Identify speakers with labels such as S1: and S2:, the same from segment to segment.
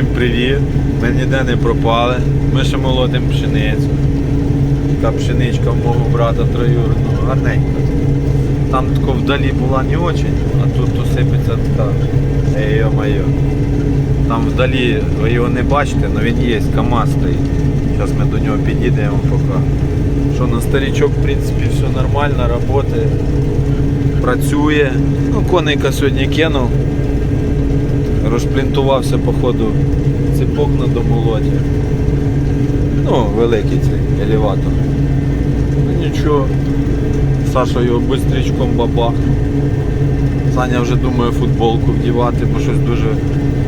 S1: Всім привіт! Ми ніде не пропали. Ми ще молодим пшеницю. Така пшеничка в мого брата троюрного, гарненька. Там тако вдалі була не очень, а тут то сипеться така. Ей, йо-моє. Там вдалі ви його не бачите, але він є, КАМАЗ стоїть. Зараз ми до нього підійдемо, покажу. Що на старичок, в принципі, все нормально, працює. Ну, конейка сьогодні кинув. Розплінтувався, походу, цепок на домолоті. Ну, великий цей елеватор. Ну нічого. Саша його бистрічком бабах. Саня вже думає футболку вдівати, бо щось дуже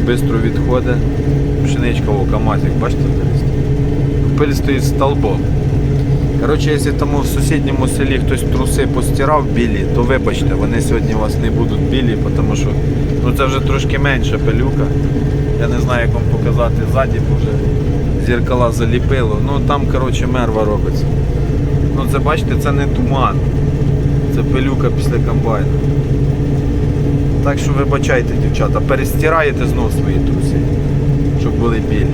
S1: швидко відходить. Пшеничка о, КамАЗик, бачите, пиль стоїть столбом. Коротше, якщо тому в сусідньому селі хтось труси постирав білі, то вибачте, вони сьогодні у вас не будуть білі, тому що ну, це вже трошки менша пилюка. Я не знаю, як вам показати ззаді, бо вже зеркала заліпило. Ну там коротше, мерва робиться. Ну це бачите, це не туман. Це пилюка після комбайну. Так що вибачайте, дівчата, перестираєте знов свої труси, щоб були білі.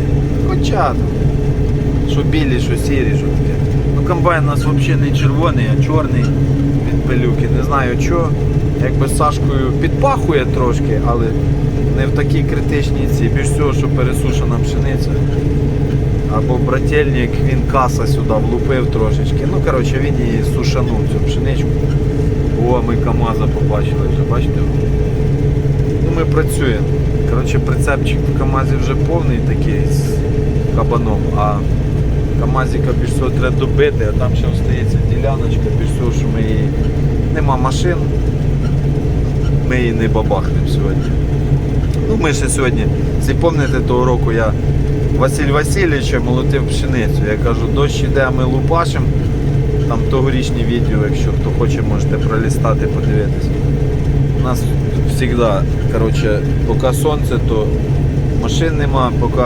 S1: Хоча там, що білі, що сірі, що таке. Комбайн у нас взагалі не червоний, а чорний від пилюки. Не знаю що. Якби з Сашкою підпахує трошки, але не в такій критичній ці. Більш всього, що пересушена пшениця. Або брательник, він каса сюди влупив трошечки. Ну, коротше, він її сушанув цю пшеничку. О, ми КАМАЗа побачили вже, бачите? Ну, ми працюємо. Коротше, прицепчик в КАМАЗі вже повний такий з кабаном, а КАМАЗіка більш треба добити, а там ще остається діляночка, більш що ми її... Нема машин, ми її не бабахнемо сьогодні. Ну, ми ще сьогодні, якщо пам'ятаєте, того року я Василь Васильовича молотив пшеницю. Я кажу, дощ іде, а ми лупашимо. Там тогорічні відео, якщо хто хоче, можете пролістати, подивитися. У нас завжди, коротше, поки сонце, то машин нема, поки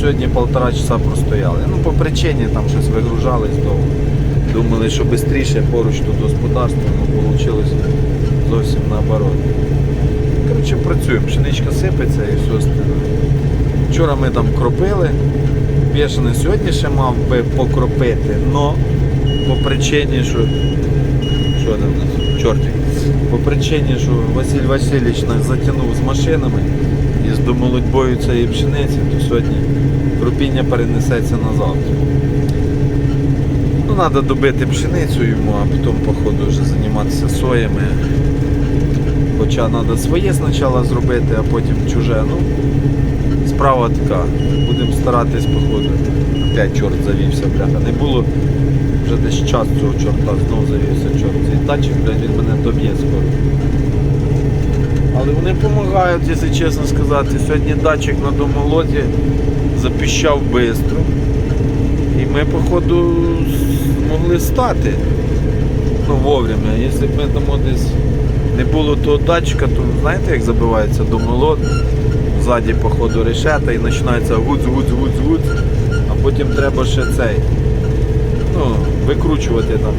S1: сьогодні півтора часа простояли. Ну, по причині там щось вигружались довго. Думали, що швидше поруч тут господарство, але вийшло зовсім наоборот. Коротше, працюємо, пшеничка сипеться і все остальне. Вчора ми там кропили. Бешений сьогодні ще мав би покропити, но по причині, що. Що там у нас? Чортик. По причині, що Василь Васильович нас затягнув з машинами і з домолодьбою цієї пшениці, то сьогодні кропіння перенесеться на завтра. Ну, треба добити пшеницю йому, а потім, походу, вже займатися соями. Хоча треба своє спочатку зробити, а потім чуже. Ну, справа така. Будемо старатись, походу. Опять чорт завівся, бляха. Не було вже десь час цього чорта, знов завівся чорт. Цей датчик, блядь, він мене доб'є скоро. Але вони допомагають, якщо чесно сказати. Сьогодні датчик на домолоті запіщав швидко. І ми, походу, змогли стати. Ну, вовремя. Якщо б ми там десь не було того датчика, то знаєте, як забивається домолот, ззаді, походу, решета і починається гуц, гуц, гуц, гуц, а потім треба ще цей. Ну, викручувати там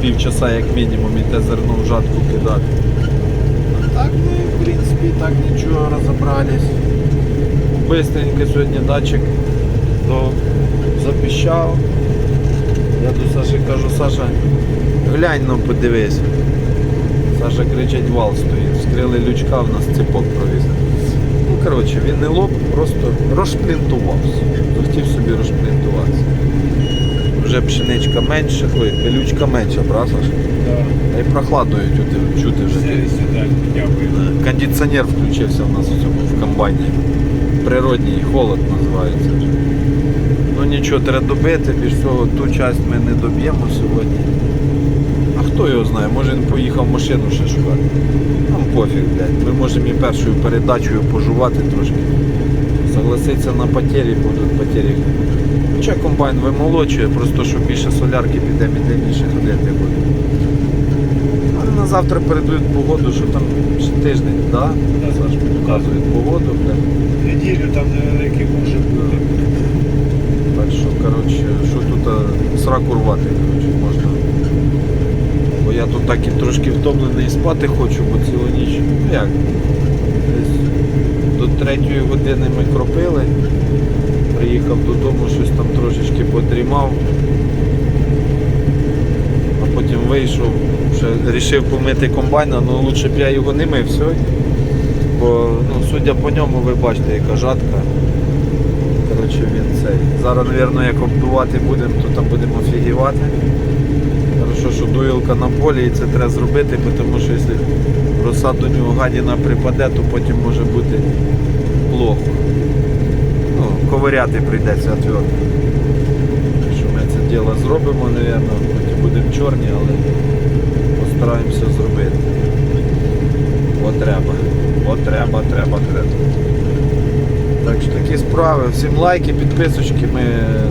S1: півчаса як мінімум і те зерно в жатку кидати. Так ми, в принципі, так нічого розібрались. Бистренько сьогодні датчик до запіщав. Я до Саші кажу, Саша, глянь ну подивись. Саша кричить, вал стоїть. Вскрили лючка, в нас цепок провіз. Ну, коротше, він не лоб, просто розшплінтувався. Захотів собі розшплінтуватися. Вже пшеничка менше, ой, пилючка менша, правда?
S2: Да.
S1: Й прохладною чути, чути вже.
S2: Сюда.
S1: Кондиціонер включився в нас в комбайні. Природній холод називається. Ну нічого, треба добити, більш всього ту часть ми не доб'ємо сьогодні. А хто його знає, може він поїхав машину ще шукати. Нам пофіг, блядь. Ми можемо і першою передачею пожувати трошки. Согласиться на потері будуть потері. Хоча комбайн вимолочує, просто що більше солярки піде медленніше ходити буде. Але на завтра передають погоду, що там ще тиждень, да?
S2: Да.
S1: Саш показують погоду, блядь.
S2: Неділю там невеликий може бути.
S1: Так що, коротше, що тут а, сраку рвати, коротше, можна. Бо я тут так і трошки втомлений і спати хочу, бо цілу ніч. Ну як? Десь до третьої години ми кропили. Приїхав додому, щось там трошечки подрімав. А потім вийшов, ще вирішив помити комбайна, але лучше б я його не мив сьогодні. Бо, ну, судя по ньому, ви бачите, яка жатка. Коротше, він цей. Зараз, мабуть, як обдувати будемо, то там будемо офігівати. Хорошо, що дуїлка на полі і це треба зробити, тому що якщо роса до нього гадіна припаде, то потім може бути плохо. Ковиряти прийдеться отвертку. Так що ми це діло зробимо, мабуть, хоч будемо чорні, але постараємося зробити. Бо треба. Бо треба, треба, треба. Так що такі справи. Всім лайки, підписочки, ми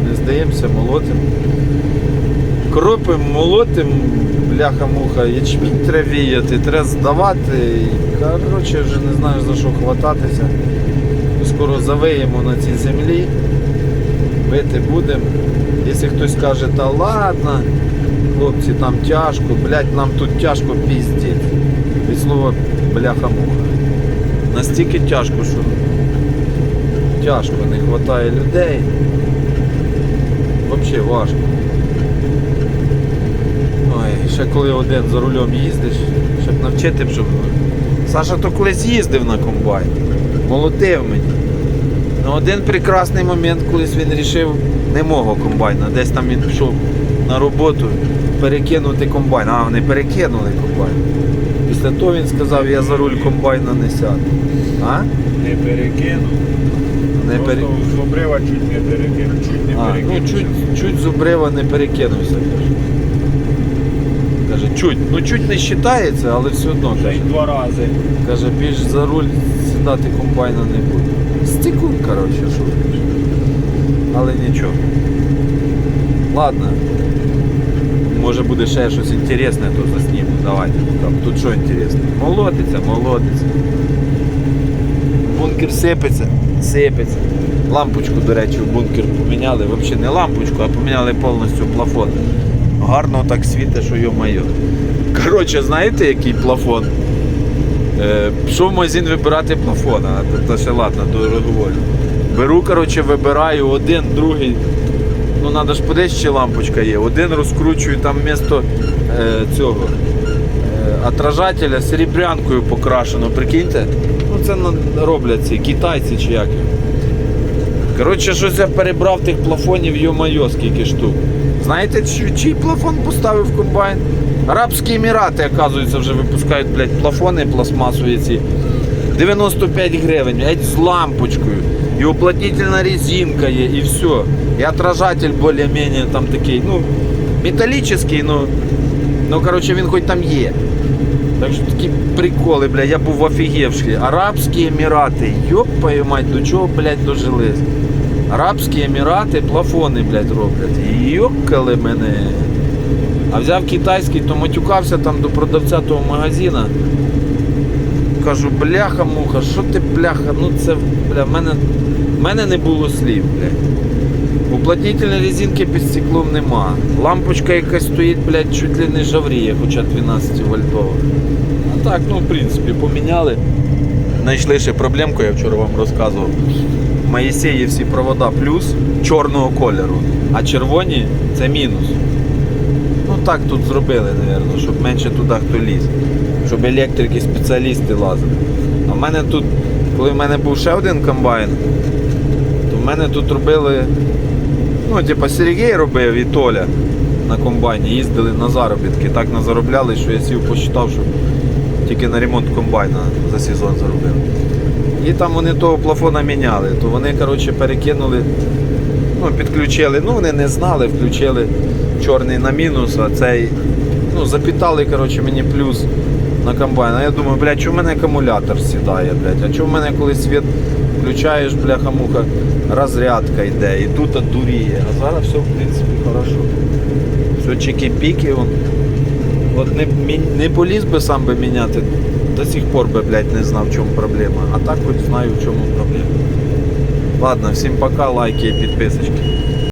S1: не здаємося, молотимо. Кропим, молотим, бляха-муха, ячмінь треба віяти, треба здавати. Коротше, вже не знаю за що хвататися. Скоро завиємо на цій землі, бити будемо. Якщо хтось каже, та ладно, хлопці, там тяжко, блядь, нам тут тяжко піздіть. Від слова бляха-муха. Настільки тяжко, що тяжко, не вистачає людей. Взагалі важко. Ой, ще коли один за рулем їздиш, щоб навчити, щоб. Саша то колись їздив на комбайн. Молотив мені. На один прекрасний момент, колись він рішив не мого комбайна. Десь там він пішов на роботу перекинути комбайн. А, вони перекинули комбайн. Після того він сказав, я за руль комбайна не сяду. А?
S2: Не перекинув.
S1: Не пере...
S2: з обрива чуть не перекинув. Чуть не
S1: А, ну
S2: перекинув.
S1: чуть, чуть з обрива не перекинувся. Каже. Чуть. Ну чуть не вважається, але все одно. Каже,
S2: два рази.
S1: каже більш за руль сідати комбайна не буде. Стікун, коротше, що. Але нічого. Ладно. Може буде ще щось інтересне, то засніму. Давайте. Там, тут що інтересне? Молотиться, молотиться. Бункер сипеться, сипеться. Лампочку, до речі, в бункер поміняли. Взагалі не лампочку, а поміняли повністю плафон. Гарно так світить, що йо-майо. Коротше, знаєте, який плафон? Е, пішов в магазин вибирати плафон, а то, то ще ладно, дороговольно. Беру, коротше, вибираю один, другий. Ну, треба ж подивитися, чи лампочка є. Один розкручую там вмісто е, цього е, отражателя серебрянкою покрашено, прикиньте. Ну це роблять ці китайці чи як. Коротше, щось я перебрав тих плафонів, йо-майо, скільки штук. Знаєте, чи- чий плафон поставив комбайн? Арабські Емірати, оказується, вже випускають, блядь, плафони пластмасові ці. 95 гривень, блядь, з лампочкою. І уплотнительна резинка є, і все. І отражатель більш-менш там такий, ну, металлический, ну, ну, коротше, він хоч там є. Так що такі приколи, блядь, я був офігівший. Арабські Емірати, йопаю мать, до чого, блядь, дожились. Арабські Емірати плафони, блядь, роблять. Йокали мене. А взяв китайський, то матюкався там до продавця того магазина. Кажу, бляха муха, що ти бляха? Ну це бля, в мене, в мене не було слів, блядь. Уплотнительної резинки під стеклом нема. Лампочка якась стоїть, блядь, чуть ли не жавріє, хоча 12 вольтова. А так, ну в принципі, поміняли. Знайшли ще проблемку, я вчора вам розказував. В Моїсеї всі провода плюс чорного кольору, а червоні це мінус. Ну так тут зробили, мабуть, щоб менше туди хто ліз. Щоб електрики, спеціалісти лазили. А в мене тут, коли в мене був ще один комбайн, то в мене тут робили, ну, типа Сергій робив і Толя на комбайні, їздили на заробітки. Так назаробляли, що я сів посчитав, що тільки на ремонт комбайна за сезон заробив. І там вони того плафона міняли, то вони, коротше, перекинули, ну, підключили, ну вони не знали, включили чорний на мінус, а цей, ну, запітали, коротше, мені плюс на комбайн. А я думаю, блядь, чому в мене акумулятор сідає, блядь, а чому в мене коли світ включаєш, бляха-муха, розрядка йде, і тут дуріє. А зараз все, в принципі, хорошо. Все чики-піки. От не, не поліз би сам би міняти, до сих пор би, блядь, не знав, в чому проблема. А так хоч знаю, в чому проблема. Ладно, всім пока, лайки і підписочки.